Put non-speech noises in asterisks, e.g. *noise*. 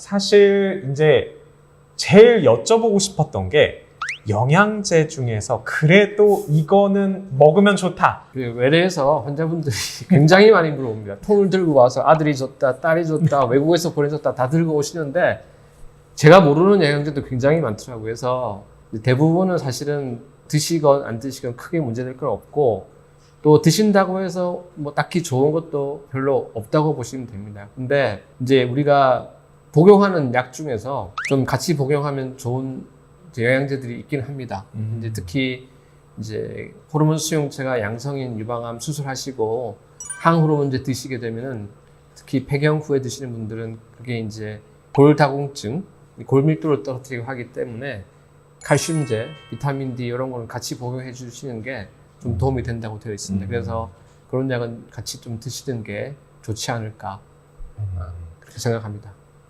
사실 이제 제일 여쭤보고 싶었던 게 영양제 중에서 그래도 이거는 먹으면 좋다. 그 외래에서 환자분들이 *laughs* 굉장히 많이 물어봅니다. 통을 들고 와서 아들이 줬다, 딸이 줬다, *laughs* 외국에서 보내줬다 다 들고 오시는데 제가 모르는 영양제도 굉장히 많더라고요. 그래서 대부분은 사실은 드시건 안 드시건 크게 문제될 건 없고 또 드신다고 해서 뭐 딱히 좋은 것도 별로 없다고 보시면 됩니다. 근데 이제 우리가 복용하는 약 중에서 좀 같이 복용하면 좋은 영양제들이 있긴 합니다. 이제 특히 이제 호르몬 수용체가 양성인 유방암 수술하시고 항호르몬제 드시게 되면은 특히 폐경 후에 드시는 분들은 그게 이제 골다공증, 골밀도를 떨어뜨리고 하기 때문에 칼슘제, 비타민 D 이런 거는 같이 복용해 주시는 게 좀 도움이 된다고 되어 있습니다. 음. 그래서 그런 약은 같이 좀 드시는 게 좋지 않을까 그렇게 생각합니다.